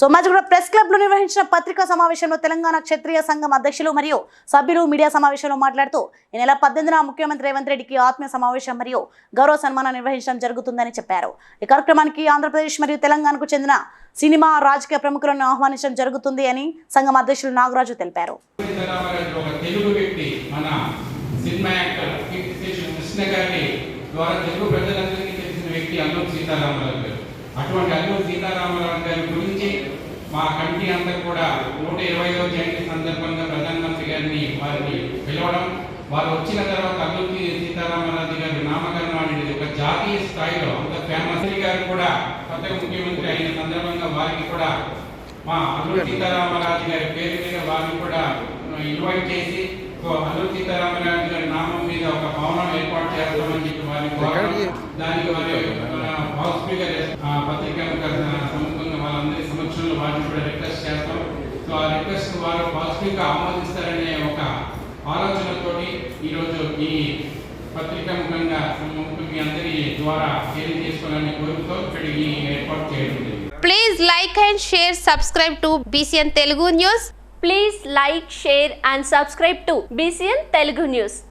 Somajiguda press క్లబ్లో నిర్వహించిన పత్రికా సమావేశంలో తెలంగాణ క్షత్రియ సంఘం అధ్యక్షులు మరియు సభ్యులు మీడియా సమావేశంలో మాట్లాడుతూ ఈ నెల పద్దెనిమిదిన ముఖ్యమంత్రి రేవంత్ రెడ్డికి ఆత్మీయ సమావేశం మరియు గౌరవ సన్మానం నిర్వహించడం జరుగుతుందని చెప్పారు. ఈ కార్యక్రమానికి ఆంధ్రప్రదేశ్ మరియు తెలంగాణకు చెందిన సినిమా రాజకీయ ప్రముఖులను ఆహ్వానించడం జరుగుతుంది అని సంఘం అధ్యక్షులు నాగరాజు తెలిపారు. ద్వారా తెలుగు ప్రజలందరికీ తెలిసిన వ్యక్తి అల్లూరు సీతారామరాజు గారు. అటువంటి అల్లూరు సీతారామరాజు గారి గురించి మా కమిటీ అంతా కూడా నూట ఇరవైవ జయంతి సందర్భంగా ప్రధానమంత్రి గారిని వారిని పిలవడం వారు వచ్చిన తర్వాత అల్లూరి సీతారామరాజు గారి నామకరణం అనేది ఒక జాతీయ స్థాయిలో అంత ఫేమస్ గారు కూడా కొత్తగా ముఖ్యమంత్రి అయిన సందర్భంగా వారికి కూడా మా అల్లూరి సీతారామరాజు గారి పేరు మీద వారిని కూడా ఇన్వైట్ చేసి సో అల్లూరి సీతారామరాజు గారి నామం మీద ఒక భవనం ఏర్పాటు చేస్తామని చెప్పి వారిని దానికి వారి రిక్వెస్ట్ వారు పాజిటివ్గా ఆమోదిస్తారనే ఒక ఆలోచనతోటి ఈరోజు ఈ పత్రికా ముఖంగా మీ అందరి ద్వారా తెలియజేసుకోవాలని కోరుతూ ఇక్కడ ఈ ఏర్పాటు చేయడం జరిగింది Please like and share, subscribe to BCN Telugu News. Please like, share and subscribe to BCN Telugu News.